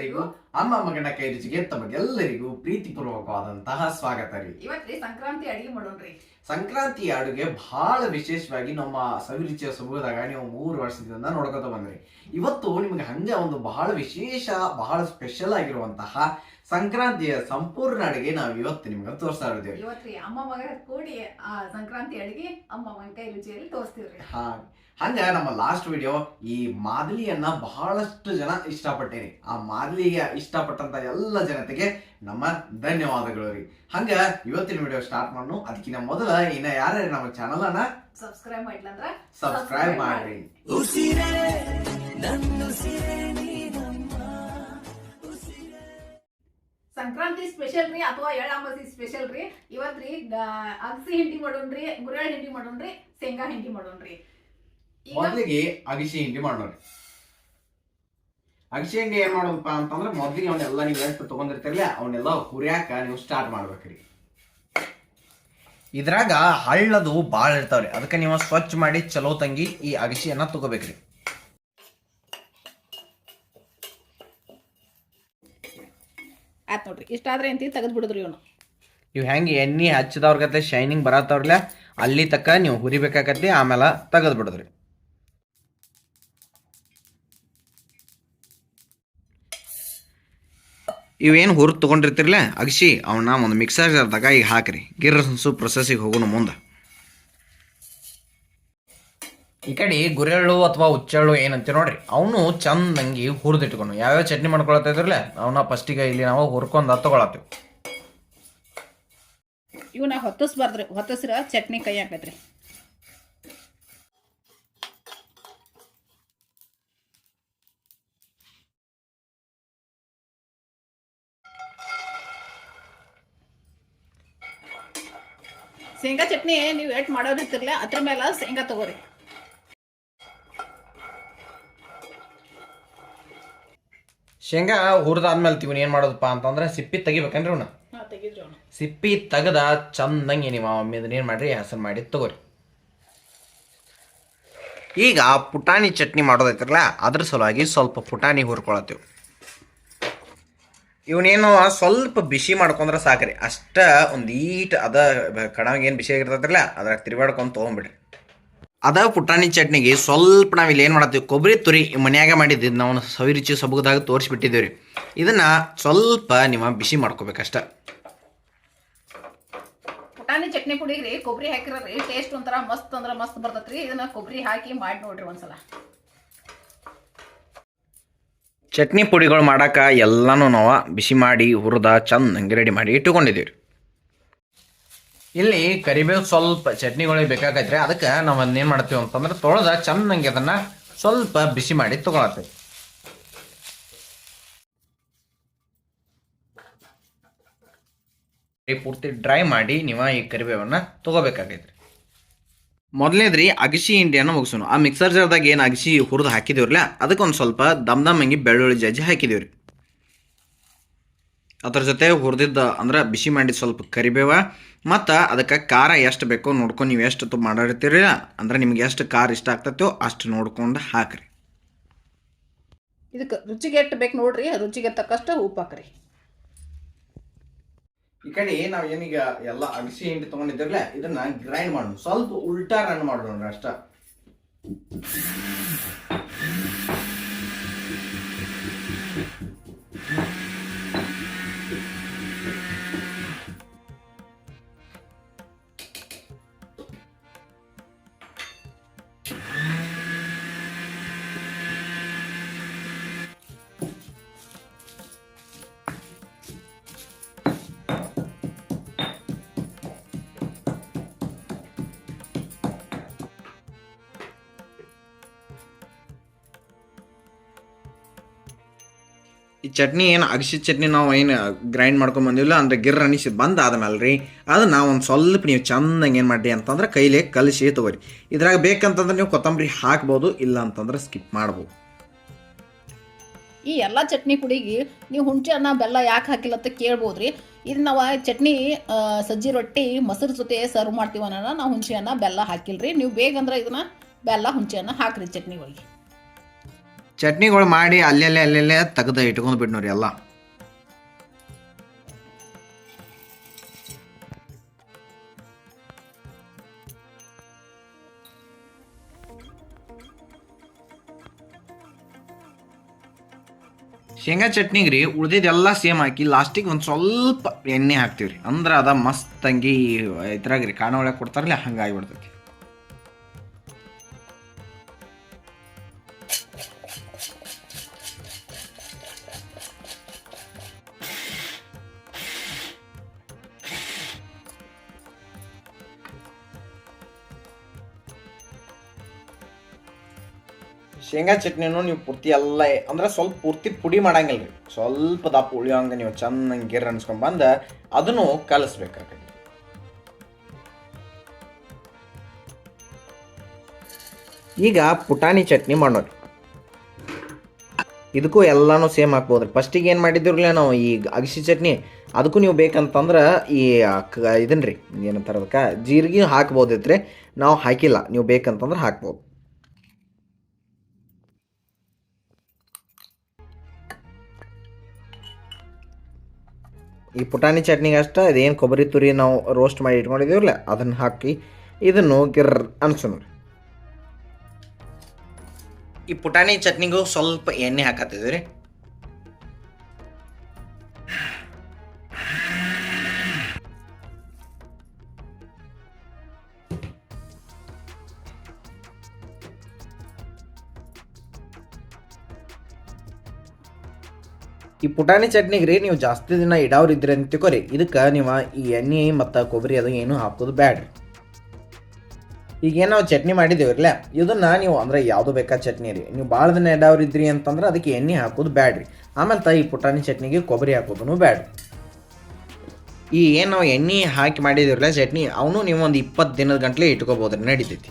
ಎಲ್ಲರಿಗೂ ಅಮ್ಮ ಮಗನ ಕೈ ರುಚಿಗೆ ತಮಗೆಲ್ಲರಿಗೂ ಪ್ರೀತಿಪೂರ್ವಕವಾದಂತಹ ಸ್ವಾಗತ ರೀ. ಇವತ್ರಿ ಸಂಕ್ರಾಂತಿ ಅಡಿಗೆ ಮಾಡೋಣ್ರಿ ಸಂಕ್ರಾಂತಿ ಅಡುಗೆ ಬಹಳ ವಿಶೇಷವಾಗಿ ನಮ್ಮ ಸವಿರುಚಿಯ ಸಮೂಹದಾಗ ನೀವು ಮೂರು ವರ್ಷದಿಂದ ನೋಡ್ಕೊತ ಬಂದ್ರಿ. ಇವತ್ತು ನಿಮ್ಗೆ ಹಂಗೆ ಒಂದು ಬಹಳ ವಿಶೇಷ ಬಹಳ ಸ್ಪೆಷಲ್ ಆಗಿರುವಂತಹ ಸಂಕ್ರಾಂತಿಯ ಸಂಪೂರ್ಣ ಅಡುಗೆ ನಾವು ಇವತ್ತು ನಿಮ್ಗೆ ತೋರಿಸ್ತಾ ಇದ್ದೇವೆ ಇವತ್ತು ಅಮ್ಮ ಮಗ ಕೂಡಿ ಆ ಸಂಕ್ರಾಂತಿ ಅಡಿಗೆ ಅಮ್ಮ ಮಗನ ಕೈ ರುಚಿಯಲ್ಲಿ ತೋರಿಸ್ತೀವ್ರಿ. ಹಾ ಹಂಗ ನಮ್ಮ ಲಾಸ್ಟ್ ವಿಡಿಯೋ ಈ ಮಾದಲಿಯನ್ನ ಬಹಳಷ್ಟು ಜನ ಇಷ್ಟಪಟ್ಟೇನಿ ಆ ಮಾದಲಿಗೆ ಇಷ್ಟಪಟ್ಟಂತ ಎಲ್ಲ ಜನತೆಗೆ ನಮ್ಮ ಧನ್ಯವಾದಗಳು ರೀ. ಹಂಗ ಇವತ್ತಿನ ವಿಡಿಯೋ ಸ್ಟಾರ್ಟ್ ಮಾಡೋಣ ಅದಕ್ಕಿಂತ ಮೊದಲ ಇನ್ನ ಯಾರ ನಮ್ಮ ಚಾನಲ್ ಅನ್ನ ಸಬ್ಸ್ಕ್ರೈಬ್ ಮಾಡಿಲ್ಲ ಸಬ್ಸ್ಕ್ರೈಬ್ ಮಾಡ್ರಿ. ಸಂಕ್ರಾಂತಿ ಸ್ಪೆಷಲ್ ರೀ ಅಥವಾ ಎಳ್ಳಾಂಬಸಿ ಸ್ಪೆಷಲ್ ರೀ. ಇವತ್ತು ರೀ ಅಗಸಿ ಹಿಂಡಿ ಮಾಡೋಣ್ರಿ ಗುರೆಳ್ ಹಿಂಡಿ ಮಾಡೋಣ್ರಿ ಶೇಂಗಾ ಹಿಂಡಿ ಮಾಡೋಣ್ರಿ. ಮೊದಲಿಗೆ ಅಗಸಿ ಹಿಂಡಿ ಮಾಡೋಣ ಅಗಸಿ ಹಿಂಡಿ ಏನ್ ಮಾಡೋದಪ್ಪ ಅಂತಂದ್ರೆ ಮೊದಲಿಗೆ ಅವನ್ನೆಲ್ಲ ನೀವು ಎಷ್ಟು ತಗೊಂಡಿರ್ತಿರ್ಲಿ ಅವನ್ನೆಲ್ಲ ಹುರಿಯಾಕ ನೀವು ಸ್ಟಾರ್ಟ್ ಮಾಡ್ಬೇಕ್ರಿ. ಇದ್ರಾಗ ಹಳ್ಳದು ಭಾಳ ಇರ್ತಾವ್ರಿ. ಅದಕ್ಕೆ ನೀವು ಸ್ವಚ್ಛ ಮಾಡಿ ಚಲೋ ತಂಗಿ ಈ ಅಗಸಿಯನ್ನ ತಗೋಬೇಕ್ರಿ. ಆತ್ ನೋಡ್ರಿ ಇಷ್ಟಾದ್ರೆ ಅಂತಿ ತೆಗೆದು ಬಿಡಿದ್ರಿ ಇವನು. ನೀವು ಹೆಂಗೆ ಎಣ್ಣೆ ಹಚ್ಚಿದವ್ರಿಗತ್ತೆ ಶೈನಿಂಗ್ ಬರತ್ತವ್ರಲ್ಲ ಅಲ್ಲಿ ತಕ್ಕ ನೀವು ಹುರಿಬೇಕಾಗತ್ತೆ ಆಮೇಲೆ ತೆಗೆದು ಬಿಡದ್ರಿ. ಇವೇನು ಹುರು ತೊಗೊಂಡಿರ್ತಿರಲ್ಲ ಅಗಸಿ ಅವನ್ನ ಒಂದು ಮಿಕ್ಸರ್ ಜಾರ್ದಾಗ ಈಗ ಹಾಕ್ರಿ. ಗಿರ್ ಸು ಪ್ರೊಸೆಸಿಗೆ ಹೋಗೋಣ ಮುಂದೆ. ಈ ಕಡೆ ಗುರೆಳ್ಳು ಅಥವಾ ಹುಚ್ಚೆಳ್ಳು ಏನಂತೀವಿ ನೋಡ್ರಿ ಅವನು ಚಂದಂಗಿ ಹುರಿದಿಟ್ಕೊಂಡು ಯಾವ್ಯಾವ ಚಟ್ನಿ ಮಾಡ್ಕೊಳತ್ತ ಇದ್ರಲ್ಲ ಅವನ್ನ ಫಸ್ಟಿಗೆ ಇಲ್ಲಿ ನಾವು ಹುರ್ಕೊಂಡ ತಗೊಳತ್ತೀವಿ. ಇವನ್ನ ಹೊತ್ತಿಸ್ಬಾರ್ದ್ರಿ ಹೊತ್ತಿಸ್ರ ಚಟ್ನಿ ಕೈ ಹಾಕತ್ರಿ ಶೇಂಗಾ ಚಟ್ನಿ ನೀವು ಎಟ್ ಮಾಡೋದಿರ್ತಿರ್ಲ ಅದ್ರ ಮೇಲೆ ಶೇಂಗಾ ತಗೋರಿ. ಶೇಂಗಾ ಹುರಿದಾದ್ಮೇಲೆ ಇವನ್ ಏನ್ ಮಾಡೋದಪ್ಪ ಅಂತಂದ್ರೆ ಸಿಪ್ಪಿ ತೆಗಿಬೇಕನ್ರಿ ಅವನ್ನ ಸಿಪ್ಪಿ ತೆಗದ ಚಂದಂಗೆ ನೀವು ಮಮ್ಮಿ ಇದನ್ನ ಏನು ಮಾಡ್ರಿ ಹಸನ್ ಮಾಡಿ ತಗೋರಿ. ಈಗ ಪುಟಾಣಿ ಚಟ್ನಿ ಮಾಡೋದೈತ್ರಲ್ಲ ಅದ್ರ ಸಲುವಾಗಿ ಸ್ವಲ್ಪ ಪುಟಾಣಿ ಹುರ್ಕೊಳತ್ತೀವಿ. ಇವನೇನು ಸ್ವಲ್ಪ ಬಿಸಿ ಮಾಡ್ಕೊಂಡ್ರೆ ಸಾಕ್ರಿ. ಅಷ್ಟ ಒಂದು ಈಟ್ ಅದ ಕಡಾವಿಗೆ ಏನು ಬಿಸಿ ಆಗಿರ್ತೈತ್ರಲ್ಲ ಅದ್ರಾಗ ತಿರುಗಾಡ್ಕೊಂಡು ತೊಗೊಂಬಿಡ್ರಿ. ಅದ ಪುಟಾಣಿ ಚಟ್ನಿಗೆ ಸ್ವಲ್ಪ ನಾವು ಇಲ್ಲಿ ಏನು ಮಾಡತ್ತೀವಿ ಕೊಬ್ಬರಿ ತುರಿ ಮನ್ಯಾಗ ಮಾಡಿದ್ದು ನಾವು ಸವಿರುಚಿ ಸೊಬಗದಾಗ ತೋರಿಸ್ಬಿಟ್ಟಿದ್ದೀವಿ ರೀ ಇದನ್ನ ಸ್ವಲ್ಪ ನೀವು ಬಿಸಿ ಮಾಡ್ಕೋಬೇಕಷ್ಟ. ಪುಟಾಣಿ ಚಟ್ನಿ ಪುಡಿಗ್ರಿ ಕೊಬ್ಬರಿ ಹಾಕಿರರಿ ಟೇಸ್ಟ್ ಒಂಥರ ಮಸ್ತ್ ಅಂದ್ರೆ ಮಸ್ತ್ ಬರ್ತೈತ್ರಿ. ಇದನ್ನ ಕೊಬ್ಬರಿ ಹಾಕಿ ಮಾಡಿ ನೋಡ್ರಿ ಒಂದ್ಸಲ. ಚಟ್ನಿ ಪುಡಿಗಳು ಮಾಡೋಕೆ ಎಲ್ಲಾನು ನಾವು ಬಿಸಿ ಮಾಡಿ, ಹುರಿದ ಚಂದಂಗೆ ರೆಡಿ ಮಾಡಿ ಇಟ್ಟುಕೊಂಡಿದ್ದೀವಿ ಇಲ್ಲಿ ಕರಿಬೇವು ಸ್ವಲ್ಪ ಚಟ್ನಿಗಳಿಗೆ ಬೇಕಾಗೈತ್ರಿ. ಅದಕ್ಕೆ ನಾವು ಅದನ್ನೇನು ಮಾಡ್ತೀವಿ ಅಂತಂದ್ರೆ ತೊಳೆದ ಚಂದಂಗೆ ಅದನ್ನು ಸ್ವಲ್ಪ ಬಿಸಿ ಮಾಡಿ ತೊಗೊಳತ್ತೀವಿ. ಪೂರ್ತಿ ಡ್ರೈ ಮಾಡಿ ನೀವು ಈ ಕರಿಬೇವನ್ನು ತಗೋಬೇಕಾಗೈತ್ರಿ. ಮೊದಲನೇದ್ರಿ ಅಗಸಿ ಇಂಡಿಯಾನ ಮುಗಿಸೋಣ ಆ ಮಿಕ್ಸರ್ ಜಾರ್ದಾಗ ಏನು ಅಗಸಿ ಹುರಿದು ಹಾಕಿದೇವ್ರಲ್ಲ ಅದಕ್ಕೆ ಒಂದು ಸ್ವಲ್ಪ ದಮ್ ದಮ್ ಹಂಗೆ ಬೆಳ್ಳುಳ್ಳಿ ಜಜ್ಜಿ ಹಾಕಿದೇವ್ರಿ. ಅದ್ರ ಜೊತೆ ಹುರಿದಿದ್ದ ಅಂದ್ರೆ ಬಿಸಿ ಮಾಡಿದ ಸ್ವಲ್ಪ ಕರಿಬೇವ, ಮತ್ತು ಅದಕ್ಕೆ ಖಾರ ಎಷ್ಟು ಬೇಕೋ ನೋಡ್ಕೊಂಡು ನೀವು ಎಷ್ಟು ತುಂಬ ಮಾಡಿರ್ತೀರಿ ಅಂದ್ರೆ ನಿಮ್ಗೆ ಎಷ್ಟು ಖಾರ ಇಷ್ಟ ಆಗ್ತೈತೋ ಅಷ್ಟು ನೋಡ್ಕೊಂಡು ಹಾಕ್ರಿ. ಇದಕ್ಕೆ ರುಚಿಗೆ ಎಷ್ಟು ಬೇಕು ನೋಡ್ರಿ ರುಚಿಗೆ ತಕ್ಕಷ್ಟು ಉಪ್ಪು ಹಾಕ್ರಿ. ಈ ಕಡೆ ನಾವು ಏನೀಗ ಎಲ್ಲ ಅಗಸಿ ಹಿಂಡಿ ತಗೊಂಡಿದ್ದಿರ್ಲೆ ಇದನ್ನ ಗ್ರೈಂಡ್ ಮಾಡೋಣ. ಸ್ವಲ್ಪ ಉಲ್ಟಾ ರನ್ ಮಾಡೋಣ ಅಷ್ಟ. ಈ ಚಟ್ನಿ ಏನು, ಅಗಸಿ ಚಟ್ನಿ ನಾವು ಏನು ಗ್ರೈಂಡ್ ಮಾಡ್ಕೊಂಡ್ ಬಂದಿಲ್ಲ ಅಂದ್ರೆ ಗಿರ್ ಅನಿಸಿ ಬಂದು ಆದಮೇಲೆ ರೀ ಅದು ನಾವು ಒಂದು ಸ್ವಲ್ಪ ನೀವು ಚಂದಂಗೆ ಏನು ಮಾಡಿರಿ ಅಂತಂದ್ರೆ ಕೈಲೇ ಕಲಸಿ ತಗೋರಿ. ಇದ್ರಾಗ ಬೇಕಂತಂದ್ರೆ ನೀವು ಕೊತ್ತಂಬರಿ ಹಾಕ್ಬೋದು ಇಲ್ಲ ಅಂತಂದ್ರೆ ಸ್ಕಿಪ್ ಮಾಡ್ಬೋದು. ಈ ಎಲ್ಲ ಚಟ್ನಿ ಪುಡಿಗೆ ನೀವು ಹುಣಸೆ ಅನ್ನ, ಬೆಲ್ಲ ಯಾಕೆ ಹಾಕಿಲ್ಲ ಅಂತ ಕೇಳ್ಬೋದ್ರಿ. ಇದು ನಾವು ಚಟ್ನಿ ಸಜ್ಜಿ ರೊಟ್ಟಿ, ಮೊಸರು ಜೊತೆ ಸರ್ವ್ ಮಾಡ್ತೀವನ್ನ ನಾವು ಹುಣಸೆ ಅನ್ನ, ಬೆಲ್ಲ ಹಾಕಿಲ್ರಿ. ನೀವು ಬೇಕಂದ್ರೆ ಇದನ್ನ ಬೆಲ್ಲ, ಹುಣಸೆ ಅನ್ನ ಹಾಕ್ರಿ ಚಟ್ನಿ ಒಳಗೆ. ಚಟ್ನಿಗಳು ಮಾಡಿ ಅಲ್ಲೆಲ್ಲೇ ಅಲ್ಲೆಲ್ಲೇ ತೆಗೆದು ಇಟ್ಕೊಂಡು ಬಿಡ್ನೋರಿ ಎಲ್ಲ. ಶೇಂಗಾ ಚಟ್ನಿಗೆ ರೀ ಉಳ್ದಿದ್ದೆಲ್ಲ ಸೇಮ್ ಹಾಕಿ ಲಾಸ್ಟಿಗೆ ಒಂದು ಸ್ವಲ್ಪ ಎಣ್ಣೆ ಹಾಕ್ತೀವಿ ರೀ ಅಂದ್ರೆ ಅದ ಮಸ್ತ್ ತಂಗಿ ಇದ್ರಾಗ ರೀ ಕಾಣ ಒಳಗೆ ಕೊಡ್ತಾರಲ್ಲ ಹಂಗಾಗಿ ಬಿಡ್ತೈತಿ ಶೇಂಗಾ ಚಟ್ನಿನೂ ನೀವು ಪೂರ್ತಿ ಎಲ್ಲ ಅಂದ್ರೆ ಸ್ವಲ್ಪ ಪೂರ್ತಿ ಪುಡಿ ಮಾಡಂಗಿಲ್ಲ ರೀ ಸ್ವಲ್ಪ ದಪ್ಪ ಉಳಿಯೋಂಗೆ ನೀವು ಚೆನ್ನಾಗಿ ಗಿರ್ ಅನ್ಸ್ಕೊಂಬಂದು ಅದನ್ನು ಕಲಿಸ್ಬೇಕಾಗತ್ತೆ. ಈಗ ಪುಟಾಣಿ ಚಟ್ನಿ ಮಾಡೋರಿ ಇದಕ್ಕೂ ಎಲ್ಲನೂ ಸೇಮ್ ಹಾಕ್ಬೋದು ರೀ ಫಸ್ಟಿಗೆ ಏನು ಮಾಡಿದ್ರಲ್ಲ ನಾವು ಈ ಅಗಸಿ ಚಟ್ನಿ, ಅದಕ್ಕೂ ನೀವು ಬೇಕಂತಂದ್ರೆ ಈ ಇದನ್ನ ರೀ ಏನಂತಾರೆ ಜೀರಿಗೆ ರೀ ನಾವು ಹಾಕಿಲ್ಲ, ನೀವು ಬೇಕಂತಂದ್ರೆ ಹಾಕ್ಬೋದು. ಈ ಪುಟಾಣಿ ಚಟ್ನಿಗೆ ಅಷ್ಟೇ ಅದೇನು ಕೊಬ್ಬರಿ ತುರಿ ನಾವು ರೋಸ್ಟ್ ಮಾಡಿ ಇಟ್ಕೊಂಡಿದ್ದೀವಲ್ಲ ಅದನ್ನು ಹಾಕಿ ಇದನ್ನು ಗಿರ್ ಅನ್ಸೋಣ. ಈ ಪುಟಾಣಿ ಚಟ್ನಿಗೂ ಸ್ವಲ್ಪ ಎಣ್ಣೆ ಹಾಕತ್ತಿದ್ವಿ ಈ ಪುಟಾಣಿ ಚಟ್ನಿಗೆ ರೀ ನೀವು ಜಾಸ್ತಿ ದಿನ ಇಡಾವ್ರು ಇದ್ರಿ ಅಂತ ತಿಳ್ಕೊರಿ. ಇದಕ್ಕೆ ನೀವು ಈ ಎಣ್ಣೆ ಮತ್ತು ಕೊಬ್ಬರಿ ಅದು ಏನು ಹಾಕೋದು ಬ್ಯಾಡ್ರಿ. ಈಗ ಏನು ನಾವು ಚಟ್ನಿ ಮಾಡಿದೇವ್ರಲ್ಲ, ಇದನ್ನ ನೀವು ಅಂದ್ರೆ ಯಾವುದು ಬೇಕಾ ಚಟ್ನಿ ರೀ. ನೀವು ಭಾಳ ದಿನ ಇಡೋರು ಇದ್ರಿ ಅಂತಂದ್ರೆ ಅದಕ್ಕೆ ಎಣ್ಣೆ ಹಾಕೋದು ಬ್ಯಾಡ್ರಿ. ಆಮೇಲೆ ಈ ಪುಟಾಣಿ ಚಟ್ನಿಗೆ ಕೊಬ್ಬರಿ ಹಾಕೋದು ಬ್ಯಾಡ್ರಿ. ಈ ಏನು ನಾವು ಎಣ್ಣೆ ಹಾಕಿ ಮಾಡಿದೇವ್ರಲ್ಲ ಚಟ್ನಿ, ಅವನು ನೀವು ಒಂದು ಇಪ್ಪತ್ತು ದಿನದ ಗಂಟ್ಲೆ ಇಟ್ಕೋಬೋದ್ರಿ, ನಡಿತೈತಿ.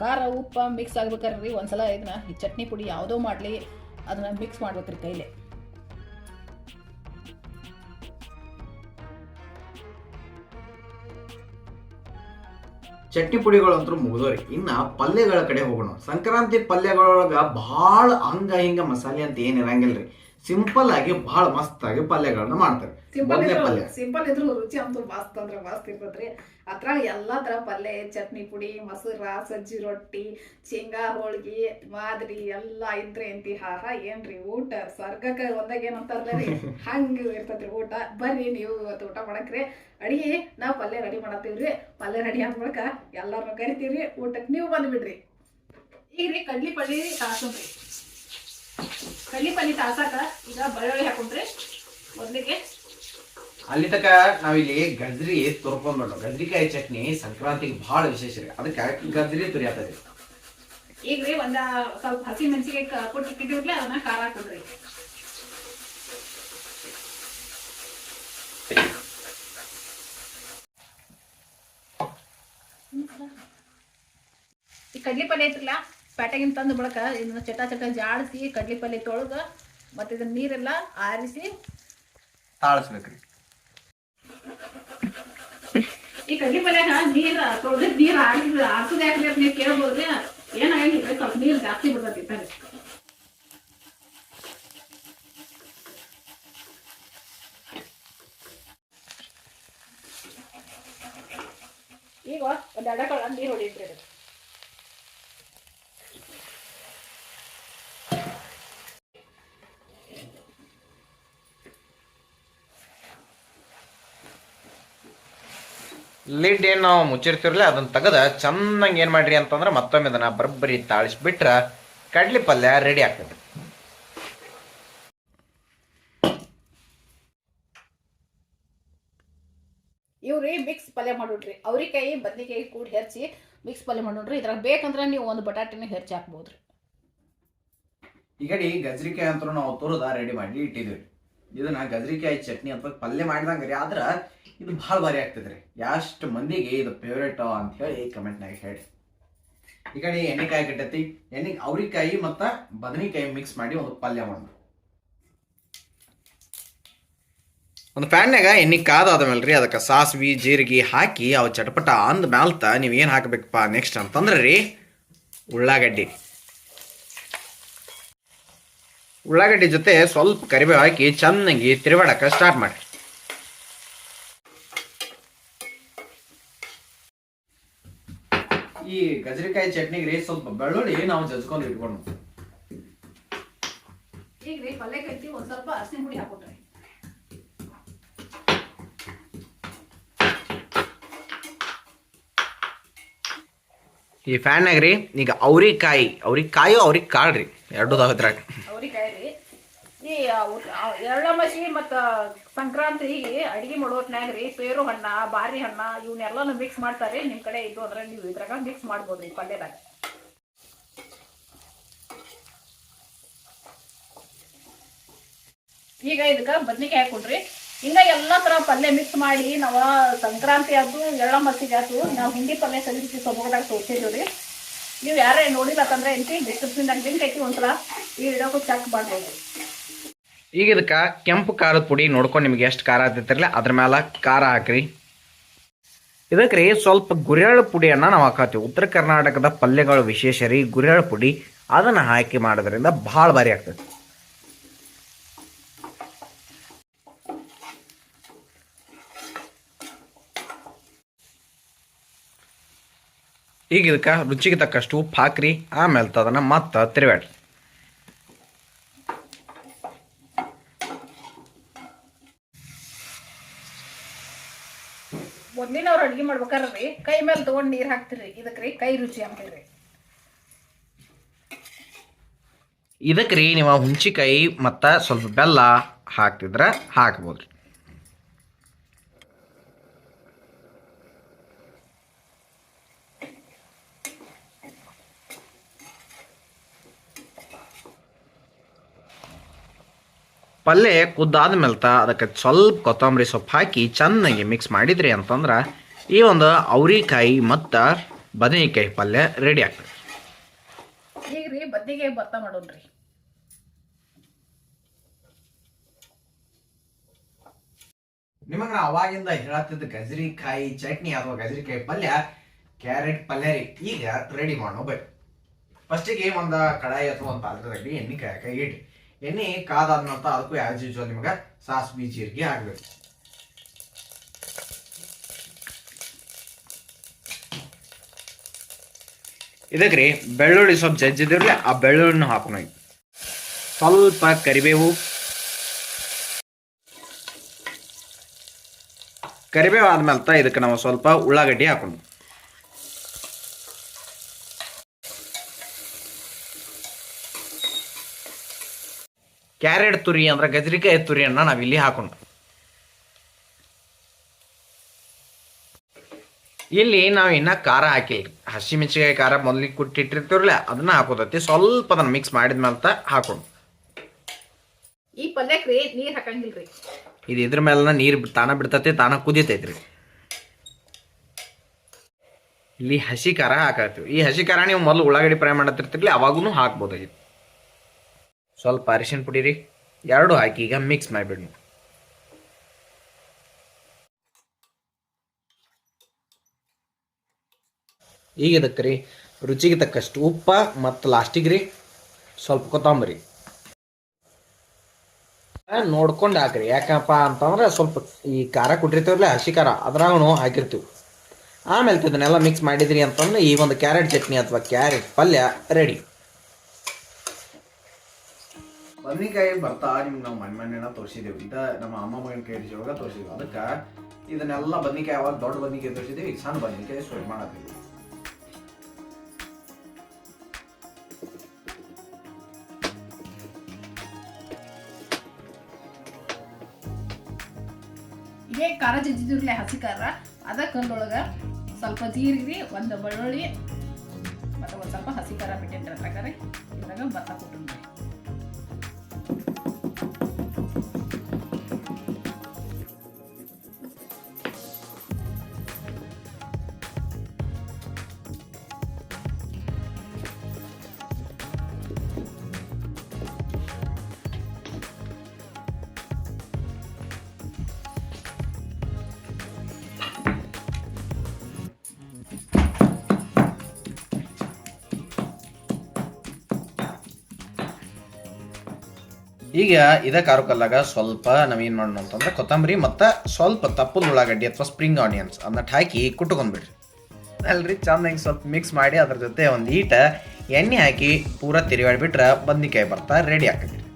ಖಾರ ಉಪ್ಪ ಮಿಕ್ಸ್ ಆಗ್ಬೇಕಾದ್ರೆ ರೀ ಒಂದ್ಸಲ ಇದನ್ನ ಈ ಚಟ್ನಿ ಪುಡಿ ಯಾವುದೋ ಮಾಡಲಿ, ಅದನ್ನ ಮಿಕ್ಸ್ ಮಾಡ್ಬೇಕ್ರಿ ಕೈಲಿ. ಚಟ್ನಿ ಪುಡಿಗಳಂತೂ ಮುಗಿದೋರಿ ಇನ್ನ ಪಲ್ಯಗಳ ಕಡೆ ಹೋಗೋಣ. ಸಂಕ್ರಾಂತಿ ಪಲ್ಯಗಳೊಳಗ ಭಾಳ ಹಂಗ ಹಿಂಗ ಮಸಾಲೆ ಅಂತ ಏನ್ ಇರಂಗಿಲ್ರಿ. ಸಿಂಪಲ್ ಆಗಿ ಬಹಳ ಮಸ್ತ್ ಆಗಿ ಪಲ್ಯಗಳನ್ನ ಮಾಡ್ತಾರೆ. ಸಿಂಪಲ್ ಪಲ್ಯ. ಸಿಂಪಲ್ ಇದ್ರು ರುಚಿ ಅಂತೂ ಮಸ್ತ್ ಅಂದ್ರೆ ಮಸ್ತ್ ಇರ್ತದ್ರಿ. ಅದ್ರಾಗ ಎಲ್ಲಾ ತರ ಪಲ್ಯ ಚಟ್ನಿ ಪುಡಿ ಮೊಸರ ಸಜ್ಜಿ ರೊಟ್ಟಿ ಶೇಂಗಾ ಹೋಳ್ಗಿ ಮಾದರಿ ಎಲ್ಲಾ ಇದ್ರೆ ಅಂತಿ ಹಾಹ ಏನ್ರಿ ಊಟ? ಸ್ವರ್ಗಕ್ಕೆ ಒಂದಾಗ ಏನಂತಾರಲ್ಲ ರೀ? ಹಂಗ ಇರ್ತದ್ರಿ ಊಟ. ಬರ್ರಿ ನೀವು ಇವತ್ತು ಊಟ ಮಾಡಕ್ರಿ. ಅಡಿಗೆ ನಾವ್ ಪಲ್ಯ ರೆಡಿ ಮಾಡತ್ತೀವ್ರಿ. ಪಲ್ಯ ರೆಡಿ ಆದ್ಮೇಲೆ ಎಲ್ಲಾರನ್ನೂ ಕರಿತೀವ್ರಿ. ಊಟಕ್ಕೆ ನೀವು ಬಂದ್ಬಿಡ್ರಿ. ಈಗ ರೀ ಕಡ್ಲಿ ಪಲ್ಯ ತಾಸನ್ರಿ ಕಡ್ಲಿ ಪಲಿ ತಾಸಾಕ ಈಗ ಬೆಳ್ಳುಳ್ಳಿ ಹಾಕೊಂಡ್ರಿ ಮೊದಲಿಗೆ ಅಲ್ಲಿ ತಕ ನಾವಿಲ್ಲಿ ಗಜ್ರಿ ತುರ್ಕೊಂಡ್ಬಿಟ್ಟು ಗಜ್ರಿಕಾಯಿ ಚಟ್ನಿ ಸಂಕ್ರಾಂತಿಗೆ ಬಹಳ ವಿಶೇಷ ರೀ. ಅದಕ್ಕೆ ಗಜ್ರಿ ತುರಿಯತ್ತರಿ ಈಗ ರೀ ಒಂದ ಸ್ವಲ್ಪ ಹಸಿ ಮೆಣಸಿಗೆ ಕೊಟ್ಟು ಇಟ್ಟಿದ್ವಿ ಅದನ್ನ ಖಾರ ಹಾಕಿದ್ರಿ. ಈ ಕಡ್ಲಿ ಪಲ್ಯ ಐತ್ರಲ್ಲ? ಪ್ಯಾಟೆಗಿನ ತಂದು ಬಳಕ ಇದನ್ನ ಚಟ ಚಟ ಜಾಡಿಸಿ ಕಡ್ಲಿ ಪಲ್ಯ ತೊಳೆದ ಮತ್ತೆ ಇದನ್ನ ನೀರೆಲ್ಲ ಆರಿಸಿ ತಾಳಿಸ್ಬೇಕ್ರಿ. ಈ ಕಡ್ಲಿ ಪಲ್ಯಾಗ ನೀರ ತೊಳೆದ ನೀರ್ ಆರಿಸಿ ಆರ್ಸೋದ್ ಯಾಕ್ರಿ ಅಂತ ನೀವು ಕೇಳ್ಬೋದ್ರಿ. ಏನಾಗಿಲ್ಲ ಸ್ವಲ್ಪ ನೀರ್ ಜಾಸ್ತಿ ಬಿಡ್ತೈತಿ ಬರ್ರಿ ಈಗ ಒಂದು ಅಡಕಳ ನೀರು ಹೊಡಿದ್ರಿ ಲಿಡ್ ಏನು ನಾವು ಮುಚ್ಚಿರ್ತೀವಲ್ಲ ಅದನ್ನ ತೆಗೆದ ಚೆನ್ನಾಗಿ ಏನು ಮಾಡ್ರಿ ಅಂತಂದ್ರೆ ಮತ್ತೊಮ್ಮೆ ಅದನ್ನು ಬರಬ್ಬರಿ ತಾಳಿಸ್ಬಿಟ್ರೆ ಕಡ್ಲಿ ಪಲ್ಯ ರೆಡಿ ಆಗ್ತದೆ. ಇವ್ರಿ ಮಿಕ್ಸ್ ಪಲ್ಯ ಮಾಡೋಡ್ರಿ ಅವ್ರಿಕಾಯಿ ಬದ್ನಿಕಾಯಿ ಕೂಡಿ ಹೆಚ್ಚಿ ಮಿಕ್ಸ್ ಪಲ್ಯ ಮಾಡೋಡ್ರಿ ಇದ್ರಾಗ ಬೇಕಂದ್ರೆ ನೀವು ಒಂದು ಬಟಾಟಿನ ಹೆಚ್ಚಿ ಹಾಕ್ಬೋದ್ರಿ. ಈ ಕಡೆ ಗಜ್ರಿಕಾಯಿ ಅಂತ ನಾವು ತುರಿದ ರೆಡಿ ಮಾಡಿ ಇಟ್ಟಿದ್ದೀವಿ. ಇದನ್ನ ಗಜರಿಕಾಯಿ ಚಟ್ನಿ ಅಥವಾ ಪಲ್ಯ ಮಾಡಿದಂಗ ರೀ, ಆದ್ರೆ ಇದು ಭಾಳ ಭಾರಿ ಆಗ್ತದೆ ರೀ ಎಷ್ಟು ಮಂದಿಗೆ ಇದು ಫೇವ್ರೇಟ್ ಅಂತ ಹೇಳಿ ಕಮೆಂಟ್ನಾಗ ಹೇಳಿ. ಈ ಕಡೆ ಎಣ್ಣೆಕಾಯಿ ಕಟ್ಟೈತಿ. ಎಣ್ಣೆ, ಅವ್ರಿಕಾಯಿ ಮತ್ತು ಬದನೆಕಾಯಿ ಮಿಕ್ಸ್ ಮಾಡಿ ಒಂದು ಪಲ್ಯ ಮಾಡೋಣ ಒಂದು ಪ್ಯಾನ್ನಾಗ ಎಣ್ಣೆ ಕಾದಾದ್ಮೇಲೆ ರೀ ಅದಕ್ಕೆ ಸಾಸ್ವಿ, ಜೀರಿಗೆ ಹಾಕಿ ಅವು ಚಟಪಟ ಅಂದ ಮ್ಯಾಲ್ತ ನೀವು ಏನು ಹಾಕಬೇಕಪ್ಪ ನೆಕ್ಸ್ಟ್ ಅಂತಂದ್ರೆ ರೀ ಉಳ್ಳಾಗಡ್ಡಿ. ಉಳ್ಳಾಗಡ್ಡಿ ಜೊತೆ ಸ್ವಲ್ಪ ಕರಿಬೇವು ಹಾಕಿ ಚೆನ್ನಾಗಿ ತಿರುವಾಡಕ್ಕೆ ಸ್ಟಾರ್ಟ್ ಮಾಡಿ ಈ ಗಜರಿಕಾಯಿ ಚಟ್ನಿಗೆ ರೀ ಸ್ವಲ್ಪ ಬೆಳ್ಳುಳ್ಳಿ ನಾವು ಜಜ್ಕೊಂಡು ಇಟ್ಕೊಂಡು. ಈಗ ರೀ ಪಲ್ಯ ಕಟ್ಟಿ ಒಂದ್ ಸ್ವಲ್ಪ ಅರಸಿನ ಪುಡಿ ಹಾಕೊಟ್ರಿ ಈ ಫ್ಯಾನ್ ರೀ ಈಗ ಅವ್ರಿಕಾಯಿ ಅವ್ರಿಕಾಯಿ ಅವ್ರಿಗೆ ಕಾಳು ರೀ ಎರಡು ಅದ್ರಾಗ ರೀ ಈ ಎಳ್ಳಮಸಿ ಮತ್ತ ಸಂಕ್ರಾಂತಿ ಅಡಿಗೆ ಮಾಡೋತ್ನಾಗ ರೀ, ಪೇರು ಹಣ್ಣ, ಬಾರಿ ಹಣ್ಣ ಇವನ್ನೆಲ್ಲನು ಮಿಕ್ಸ್ ಮಾಡ್ತಾರೆ. ನಿಮ್ ಕಡೆ ಇದು ಅಂದ್ರೆ ನೀವು ಇದ್ರಾಗ ಮಿಕ್ಸ್ ಮಾಡ್ಬೋದು ರೀ ಪಲ್ಯದಾಗ. ಈಗ ಇದಕ್ಕ ಬದ್ನಿಕಾಯಿ ಹಾಕೊಂಡ್ರಿ ಹಿಂಗ ಎಲ್ಲಾ ತರ ಪಲ್ಯ ಮಿಕ್ಸ್ ಮಾಡಿ ನಾವ ಸಂಕ್ರಾಂತಿ ಆಯ್ತು ಎಳ್ಳಮಸಿಗೆ ಆಯ್ತು ನಾವು ಹಿಂಡಿ ಪಲ್ಯ ಸಲ್ಲಿಸಿ ಸೊಬಗದಾಗ ತೋರಿಸಿದ್ವಿ ನೀವು ಯಾರೇ ನೋಡಿಲ್ಲ ಅಂತಂದ್ರೆ ಎಂತಿ ಡಿಸ್ಕ್ರಿಪ್ಷನ್ದಾಗ ಲಿಂಕ್ ಐತಿ ಒಂಥರ ಈ ವಿಡಿಯೋಕ್ಕೂ ಚೆಕ್ ಮಾಡ್ಬೋದು. ಈಗ ಇದಕ್ಕೆ ಕೆಂಪು ಖಾರದ ಪುಡಿ ನೋಡ್ಕೊಂಡು ನಿಮ್ಗೆ ಎಷ್ಟು ಖಾರ ಆಗ್ತೈತಿರಲ್ಲ ಅದ್ರ ಮೇಲೆ ಖಾರ ಹಾಕ್ರಿ. ಇದಕ್ಕೆ ರೀ ಸ್ವಲ್ಪ ಗುರೆಳ್ಳು ಪುಡಿಯನ್ನು ನಾವು ಹಾಕತ್ತೀವಿ. ಉತ್ತರ ಕರ್ನಾಟಕದ ಪಲ್ಯಗಳು ವಿಶೇಷ ರೀ, ಗುರೆಳ್ಳು ಪುಡಿ. ಅದನ್ನು ಹಾಕಿ ಮಾಡೋದ್ರಿಂದ ಭಾಳ ಭಾರಿ ಆಗ್ತದೆ ಈಗ ಇದಕ್ಕೆ ರುಚಿಗೆ ತಕ್ಕಷ್ಟು ಉಪ್ಪು ಹಾಕ್ರಿ. ಆಮೇಲೆ ಅದನ್ನು ಮತ್ತೆ ತಿರುವಾಡ್ರಿ ಮೊದ್ಲಿನವ್ರು ಅಡ್ಗೆ ರೀ ಕೈ ಮೇಲೆ ತಗೊಂಡ್ ನೀರು ಹಾಕ್ತಿರಿ. ಇದಕ್ಕೆ ರೀ ಕೈ ರುಚಿ ಅಂತೀರಿ. ಇದಕ್ಕೆ ರೀ ನೀವು ಹುಂಚಿಕಾಯಿ ಮತ್ತು ಸ್ವಲ್ಪ ಬೆಲ್ಲ ಹಾಕ್ತಿದ್ರೆ ಹಾಕ್ಬೋದು ಪಲ್ಯ ಕುದ್ದಾದ ಮೇಲ್ತ ಅದಕ್ಕೆ ಸ್ವಲ್ಪ ಕೊತ್ತಂಬರಿ ಸೊಪ್ಪು ಹಾಕಿ ಚೆನ್ನಾಗಿ ಮಿಕ್ಸ್ ಮಾಡಿದ್ರಿ ಅಂತಂದ್ರೆ ಈ ಒಂದು ಅವ್ರಿಕಾಯಿ ಮತ್ತು ಬದನೆಕಾಯಿ ಪಲ್ಯ ರೆಡಿ ಆಗ್ತದೆ. ಈಗ ರೀ ಬದನೆಕಾಯಿ ಭತ್ತ ಮಾಡೋಣ್ರಿ. ನಿಮಗೆ ನಾ ಅವಾಗಿಂದ ಹೇಳತ್ತಿದ್ದ ಗಜರಿಕಾಯಿ ಚಟ್ನಿ ಅಥವಾ ಗಜರಿಕಾಯಿ ಪಲ್ಯ ಕ್ಯಾರೆಟ್ ಪಲ್ಯ ರೀ ಈಗ ರೆಡಿ ಮಾಡೋ ಬಟ್ ಫಸ್ಟಿಗೆ ಒಂದು ಕಡಾಯಿ ಅಥವಾ ಒಂದು ಪಾತ್ರದಲ್ಲಿ ಎಣ್ಣೆ ಕಾಯಕ ಇಡ್ರಿ ಎಣ್ಣೆ ನಂತರ ಅದಕ್ಕೂ ಆಸ್ ಯೂಶುವಲ್ ನಿಮಗೆ ಸಾಸಿವೆ ಜೀರಿಗೆ ಆಗಬೇಕು. ಇದಕ್ಕೆ ರೀ ಬೆಳ್ಳುಳ್ಳಿ ಸ್ವಲ್ಪ ಜಜ್ಜಿದಿರ್ಲಿ ಆ ಬೆಳ್ಳುಳ್ಳಿನ ಹಾಕೋಣ ಸ್ವಲ್ಪ ಕರಿಬೇವು. ಕರಿಬೇವು ಆದ್ಮೇಲೆ ಇದಕ್ಕೆ ನಾವು ಸ್ವಲ್ಪ ಉಳ್ಳಾಗಡ್ಡಿ ಹಾಕೊಂಡು ಕ್ಯಾರೆಟ್ ತುರಿ ಅಂದ್ರೆ ಗಜರಿಕಾಯಿ ತುರಿಯನ್ನ ನಾವು ಇಲ್ಲಿ ಹಾಕೊಂಡು ಇಲ್ಲಿ ನಾವು ಇನ್ನ ಖಾರ ಹಾಕಿಲ್ರಿ ಹಸಿಮೆಣಸಿಕಾಯಿ ಖಾರ ಮೊದಲಿಗೆ ಕುಟ್ಟಿಟ್ಟಿರ್ತೀವಲ್ಲ ಅದನ್ನ ಹಾಕೋದತ್ತಿ ಸ್ವಲ್ಪ ಅದನ್ನ ಮಿಕ್ಸ್ ಮಾಡಿದ್ಮೇಲೆ ಹಾಕೊಂಡು ಈ ಪಲ್ಯಕ್ಕೆ ರೀ ನೀರ್ ಹಾಕಂಗಿಲ್ರಿ. ಇದು ಇದ್ರ ಮೇಲೆ ನೀರು ತಾನ ಬಿಡ್ತೈತಿ ತಾನ ಕುದಿತೈತ್ರಿ. ಇಲ್ಲಿ ಹಸಿ ಖಾರ ಹಾಕತ್ತೀವಿ. ಈ ಹಸಿ ಖಾರ ನೀವು ಮೊದಲು ಉಳ್ಳಾಗಡ್ಡಿ ಫ್ರೈ ಮಾಡತ್ತಿರ್ತಿರ್ಲಿ ಅವಾಗೂ ಹಾಕ್ಬೋದಾಗಿತ್ತು. ಸ್ವಲ್ಪ ಅರಿಶಿನ ಪುಡಿ ರೀ, ಎರಡು ಹಾಕಿ ಈಗ ಮಿಕ್ಸ್ ಮಾಡಿಬಿಡಿ ನೀವು. ಈಗ ಇದಕ್ಕೆ ರೀ, ರುಚಿಗೆ ತಕ್ಕಷ್ಟು ಉಪ್ಪ ಮತ್ತು ಲಾಸ್ಟಿಗೆ ರೀ, ಸ್ವಲ್ಪ ಕೊತ್ತಂಬರಿ. ನೋಡ್ಕೊಂಡು ಹಾಕ್ರಿ, ಯಾಕಪ್ಪ ಅಂತಂದ್ರೆ ಸ್ವಲ್ಪ ಈ ಖಾರ ಕೊಟ್ಟಿರ್ತೀವಲ್ಲ ಹಸಿ ಖಾರ ಅದ್ರಾಗೂ ಹಾಕಿರ್ತೀವಿ. ಆಮೇಲೆ ಇದನ್ನೆಲ್ಲ ಮಿಕ್ಸ್ ಮಾಡಿದ್ರಿ ಅಂತಂದ್ರೆ ಈ ಒಂದು ಕ್ಯಾರೆಟ್ ಚಟ್ನಿ ಅಥವಾ ಕ್ಯಾರೆಟ್ ಪಲ್ಯ ರೆಡಿ ಬದ್ನಿಕಾಯಿ ಬರ್ತಾ, ನಿಮ್ಗೆ ನಾವು ಮಣ್ಣು ಮಣ್ಣೆನ ತೋರಿಸಿದ್ದೇವೆ ಇದ ನಮ್ಮ ಅಮ್ಮ ಮಗನ ಕೈ ಒಳಗೆ ತೋರಿಸಿದ್ವಿ. ಅದಕ್ಕೆ ಇದನ್ನೆಲ್ಲ ಬದನೆಕಾಯಿ ಯಾವಾಗ ದೊಡ್ಡ ಬದನೆಕಾಯಿ ತೋರಿಸಿದ್ದೀವಿ ಈಗ ಸಣ್ಣ ಬದನೆಕಾಯಿ ಸ್ವೀಟ್ ಮಾಡತ್ತೀವಿ. ಇದೇ ಖಾರ ಜಜ್ಜಿದಿರ್ಲಿ ಹಸಿ ಖಾರ. ಅದ ಸ್ವಲ್ಪ ಜೀರಿಗೆ, ಒಂದು ಬೆಳ್ಳುಳ್ಳಿ, ಮತ್ತು ಒಂದು ಸ್ವಲ್ಪ ಹಸಿ ಖಾರ ಬಿಟ್ಟಿನ್ರಿ ಅದ್ರಾಗ ಇದ್ರಾಗ ಬರ್ತಾ ಕೊಟ್ಟಿನ್ರಿ Thank you. ಈಗ ಇದ ಕಾರುಕಲ್ಲಾಗ ಕಲ್ಲಾಗ ಸ್ವಲ್ಪ ನಾವೇನು ಮಾಡೋಣ ಅಂತಂದ್ರೆ ಕೊತ್ತಂಬರಿ ಮತ್ತು ಸ್ವಲ್ಪ ತಪ್ಪದ ಉಳ್ಳಾಗಡ್ಡಿ ಅಥವಾ ಸ್ಪ್ರಿಂಗ್ ಆನಿಯನ್ಸ್ ಅದನ್ನ ಹಾಕಿ ಕುಟ್ಕೊಂಡ್ಬಿಡ್ರಿ. ಅಲ್ರಿ ಹಿಂಗೆ ಸ್ವಲ್ಪ ಮಿಕ್ಸ್ ಮಾಡಿ ಅದ್ರ ಜೊತೆ ಒಂದು ಈಟ ಎಣ್ಣೆ ಹಾಕಿ ಪೂರ ತಿರುಗಾಡ್ಬಿಟ್ರೆ ಬದ್ನಿಕಾಯಿ ಬರ್ತಾ ರೆಡಿ ಆಕತಿ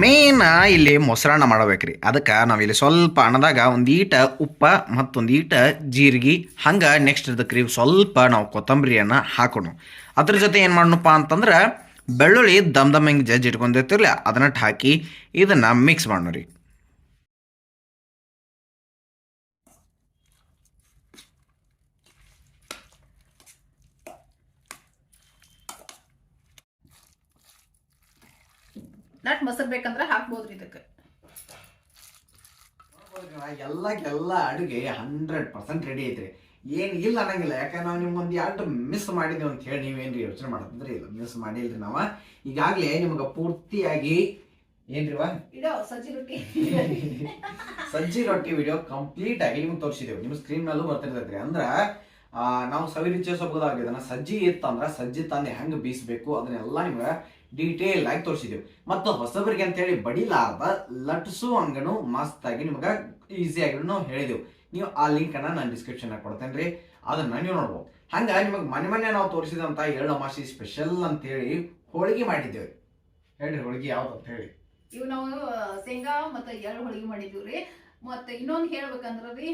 ಮೇನ್ ಇಲ್ಲಿ ಮೊಸರನ್ನ ಮಾಡಬೇಕ್ರಿ. ಅದಕ್ಕೆ ನಾವಿಲ್ಲಿ ಸ್ವಲ್ಪ ಅನ್ನದಾಗ ಒಂದು ಈಟ ಉಪ್ಪ ಮತ್ತೊಂದು ಈಟ ಜೀರಿಗೆ, ಹಂಗೆ ನೆಕ್ಸ್ಟ್ ಇದಕ್ಕೆ ಸ್ವಲ್ಪ ನಾವು ಕೊತ್ತಂಬರಿಯನ್ನು ಹಾಕೋಣ. ಅದ್ರ ಜೊತೆ ಏನು ಮಾಡೋಣಪ್ಪ ಅಂತಂದ್ರೆ ಬೆಳ್ಳುಳ್ಳಿ ದಮ್ ದಮ್ ಹಿಂಗೆ ಜಜ್ಜಿ ಇಟ್ಕೊಂಡಿರ್ತಿರ್ಲಿ ಅದನ್ನ ಹಾಕಿ ಇದನ್ನು ಮಿಕ್ಸ್ ಮಾಡೋಣ ರೀ ನಟ್ ಮೊಸರು ಬೇಕಂದ್ರೆ ಹಾಕ್ಬೋದ್ರಿ ಇದಕ್ಕೆ. ಎಲ್ಲ ಅಡುಗೆ ಹಂಡ್ರೆಡ್ ಪರ್ಸೆಂಟ್ ರೆಡಿ ಐತ್ರಿ. ಏನು ಇಲ್ಲ ಅನ್ನಂಗಿಲ್ಲ. ಯಾಕಂದ್ರೆ ನಾವು ನಿಮ್ಗೊಂದು ಎರಡು ಮಿಸ್ ಮಾಡಿದ್ವಿ ಅಂತ ಹೇಳಿ ನೀವೇನ್ರಿ ಯೋಚನೆ ಮಾಡತ್ತಂದ್ರೆ ಇಲ್ಲ ಮಿಸ್ ಮಾಡಿಲ್ರಿ ನಾವು. ಈಗಾಗಲೇ ನಿಮ್ಗೆ ಪೂರ್ತಿಯಾಗಿ ಏನ್ರಿ ಸಜ್ಜಿ ರೊಟ್ಟಿ. ಸಜ್ಜಿ ರೊಟ್ಟಿ ವಿಡಿಯೋ ಕಂಪ್ಲೀಟ್ ಆಗಿ ನಿಮ್ಗೆ ತೋರಿಸಿದೆವು. ನಿಮ್ಮ ಸ್ಕ್ರೀನ್ ಮೇಲೂ ಬರ್ತಿರ್ತೈತ್ರಿ. ಅಂದ್ರ ನಾವು ಸವಿ ರುಚಿಸಬಹುದಾಗಿದ್ದಾನ ಸಜ್ಜಿ ಇತ್ತಂದ್ರ ಸಜ್ಜಿ ತಂದೆ ಹೆಂಗ್ ಬೀಸ್ಬೇಕು? ಅದನ್ನೆಲ್ಲ ನಿಮ್ಗೆ ಡೀಟೇಲ್ ಆಗಿ ತೋರಿಸಿದೆವು. ಮತ್ತು ಹೊಸಬರಿಗೆ ಅಂತೇಳಿ ಬಡಿಲಾರ್ದ ಲಟ್ಸು ಹಂಗನು ಮಸ್ತ್ ಆಗಿ ನಿಮಗೆ ಈಸಿ ಆಗಿ ನಾವು ಹೇಳಿದೆವು. ನೀವು ಆ ಲಿಂಕ್ ಅನ್ನ ನಾನು ಡಿಸ್ಕ್ರಿಪ್ಷನ್ ಕೊಡ್ತೇನೆ ರೀ ಅದನ್ನ ನೀವು ನೋಡ್ಬೋದು. ಹಂಗ ನಿಮಗೆ ಮನೆ ಮನೆ ನಾವು ತೋರಿಸಿದಂತ ಎರಡು ಅಮಾಸಿ ಸ್ಪೆಷಲ್ ಅಂತೇಳಿ ಹೋಳಿಗೆ ಮಾಡಿದ್ದೇವೆ ಹೇಳ್ರಿ ಹೋಳಿಗೆ ಯಾವ್ದು ಅಂತ ಹೇಳಿ. ಇವು ನಾವು ಶೇಂಗಾ ಮತ್ತೆ ಎಳ್ಳು ಹೋಳಿಗೆ ರೀ ಮತ್ತೆ ಇನ್ನೊಂದು ಹೇಳ್ಬೇಕಂದ್ರ ರೀ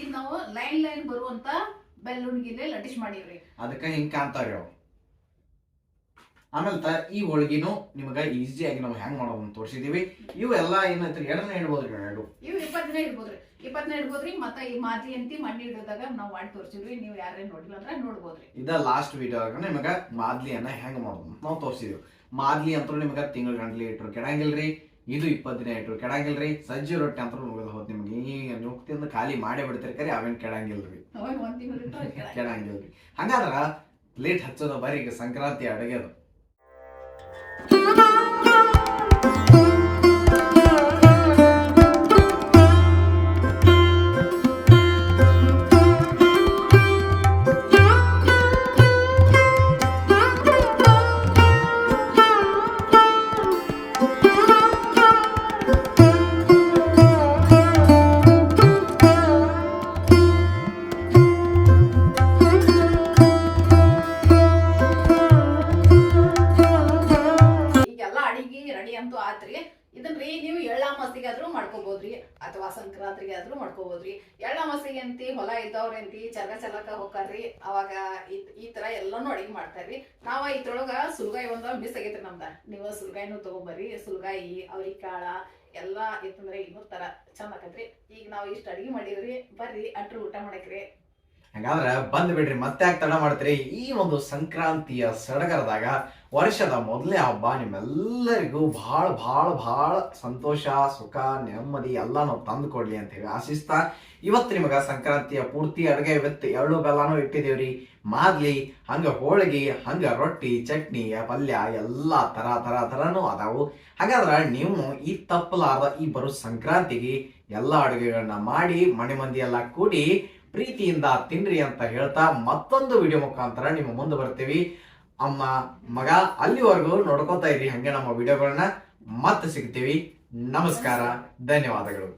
ಇದು ನಾವು ಲೈನ್ ಲೈನ್ ಬರುವಂತ ಬೆಲ್ಲುಣಿಗೆ ಲಟಿಸ್ ಮಾಡಿವ್ರಿ. ಅದಕ್ಕೆ ಹಿಂಗ್ ಕಾಣ್ತಾವ್ರಿ ಅವು. ಆಮೇಲೆ ತ ಈ ಹೋಳಿಗೆನು ನಿಮಗೆ ಈಸಿಯಾಗಿ ನಾವು ಹೆಂಗ್ ಮಾಡೋದು ಅಂತ ತೋರಿಸಿದೀವಿ. ಇವು ಎಲ್ಲ ಏನೈತ್ರಿ ಎರಡನೇ ಹೇಳ್ಬೋದ್ರಿ ಎರಡು. ಇವು ಇಪ್ಪತ್ತನೇ ದಿನ ಇಡ್ಬೋದ್ರಿ ಇಪ್ಪತ್ತು ದಿನ ಇಡ್ಬೋದ್ರಿ ಮತ್ತೆ ಈ ಮಾತಿ ಅಂತಿ ಮಣ್ಣಿ ಇಡೋದಾಗ ನಾವು ಮಾಡಿ ತೋರಿಸಿದ್ವಿ. ನೀವು ಯಾರೇ ನೋಡಿಲ್ಲ ಅಂದ್ರೆ ನೋಡ್ಬೋದ್ರಿ. ಇದ ಲಾಸ್ಟ್ ವಿಡಿಯೋ ನಿಮಗೆ ಮಾದ್ಲಿಯನ್ನ ಹೆಂಗ್ ಮಾಡೋದು ನಾವು ತೋರಿಸಿದ್ವಿ. ಮಾದ್ಲಿ ಅಂತೂ ನಿಮಗೆ ತಿಂಗಳ ಗಂಟ್ಲಿ ಇಟ್ರು ಕೆಡಂಗಿಲ್ರಿ ಇದು ಇಪ್ಪತ್ತು ದಿನ ಇಟ್ರು ಕೆಡಂಗಿಲ್ರಿ ಸಜ್ಜಿ ರೊಟ್ಟಿ ಅಂತ ಮುಗಿದ ಹೋದ್ ನಿಮ್ಗೆ. ಈಗ ನೀವು ತಿಂದು ಖಾಲಿ ಮಾಡೇ ಬಿಡ್ತೀರಿ ಕರಿ ಅವೇನ್ ಕೆಡಂಗಿಲ್ರಿ. ಕೆಡಂಗಿಲ್ರಿ. ಹಂಗಾದ್ರ ಪ್ಲೇಟ್ ಹಚ್ಚೋದ ಬರೀ ಈಗ ಸಂಕ್ರಾಂತಿ ಅಡುಗೆದು. Mm-hmm. ಅವಾಗ ಈ ತರ ಎಲ್ಲಾನು ಅಡಿಗೆ ಮಾಡ್ತಾರ್ರಿ ನಾವ ಇದ್ರೊಳಗ ಸುಲ್ಗಾಯಿ ಒಂದ ಮಿಸ್ ಆಗೈತ್ರಿ ನಮ್ದ. ನೀವು ಸುಲ್ಗಾಯಿನೂ ತಗೊಂಬರ್ರಿ, ಸುಲ್ಗಾಯಿ, ಅವ್ರಿಕಾಳ, ಎಲ್ಲಾ ಇತ್ತಂದ್ರೆ ಇನ್ನೂ ತರ ಚಂದ ಆಕತ್ರಿ. ಈಗ ನಾವು ಇಷ್ಟ ಅಡಿಗೆ ಮಾಡಿದ್ರಿ, ಬರ್ರಿ, ಅಟ್ರು ಊಟ ಮಾಡಕ್ರಿ. ಹಂಗಾದ್ರ ಬಂದ್ ಬಿಡ್ರಿ ಮತ್ತೆ ತಡ ಮಾಡ್ತೀರಿ. ಈ ಒಂದು ಸಂಕ್ರಾಂತಿಯ ಸಡಗರದಾಗ ವರ್ಷದ ಮೊದಲೇ ಹಬ್ಬ ನಿಮ್ಮೆಲ್ಲರಿಗೂ ಭಾಳ ಭಾಳ ಭಾಳ ಸಂತೋಷ, ಸುಖ, ನೆಮ್ಮದಿ ಎಲ್ಲಾನು ತಂದು ಕೊಡ್ಲಿ ಅಂತ ಹೇಳಿ ಆಶಿಸ್ತಾ. ಇವತ್ತು ನಿಮಗೆ ಸಂಕ್ರಾಂತಿಯ ಪೂರ್ತಿ ಅಡುಗೆ ಇವತ್ತು ಎಳ್ಳು ಬೆಲ್ಲನೂ ಇಟ್ಟಿದೇವ್ರಿ. ಮಾದ್ಲಿ, ಹಂಗ ಹೋಳಿಗೆ, ಹಂಗ ರೊಟ್ಟಿ, ಚಟ್ನಿ, ಪಲ್ಯ ಎಲ್ಲ ತರ ತರ, ತರನು ಅದಾವು. ಹಾಗಾದ್ರೆ ನೀವು ಈ ತಪ್ಪಲಾದ ಈ ಬರೋ ಸಂಕ್ರಾಂತಿಗೆ ಎಲ್ಲ ಅಡುಗೆಗಳನ್ನ ಮಾಡಿ ಮನೆ ಮಂದಿ ಕೂಡಿ ಪ್ರೀತಿಯಿಂದ ತಿನ್ರಿ ಅಂತ ಹೇಳ್ತಾ ಮತ್ತೊಂದು ವಿಡಿಯೋ ಮುಖಾಂತರ ನಿಮ್ಮ ಮುಂದೆ ಬರ್ತೀವಿ. ಅಮ್ಮ ಮಗ ಅಲ್ಲಿವರೆಗೂ ನೋಡ್ಕೊತಾ ಇರಿ ಹಂಗೆ ನಮ್ಮ ವಿಡಿಯೋಗಳನ್ನ. ಮತ್ತೆ ಸಿಗ್ತೀವಿ. ನಮಸ್ಕಾರ. ಧನ್ಯವಾದಗಳು.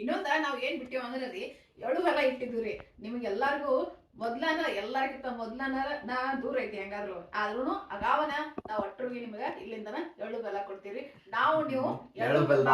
ಇನ್ನೊಂದ ನಾವ್ ಏನ್ ಬಿಟ್ಟಿವ್ ಅಂದ್ರೆ ರೀ ಎಳು ಹೊಲ ಇಟ್ಟಿದ್ವಿ ರೀ ನಿಮ್ಗೆ ಎಲ್ಲಾರ್ಗು ಮೊದ್ಲನ ಎಲ್ಲಾರ್ಗಿಂತ ಮೊದ್ಲನ ನಾ ದೂರ ಐತಿ ಹೆಂಗಾದ್ರು. ಆದ್ರೂನು ಅಗಾವನ ನಾವ್ ಒಟ್ಟರಿಗೆ ನಿಮ್ಗ ಇಲ್ಲಿಂದನ ಎಳ್ಳು ಬೆಲ್ಲ ಕೊಡ್ತೀವಿ ನಾವು ನೀವು ಎಳ್ಳು ಬೆಲ್ಲ.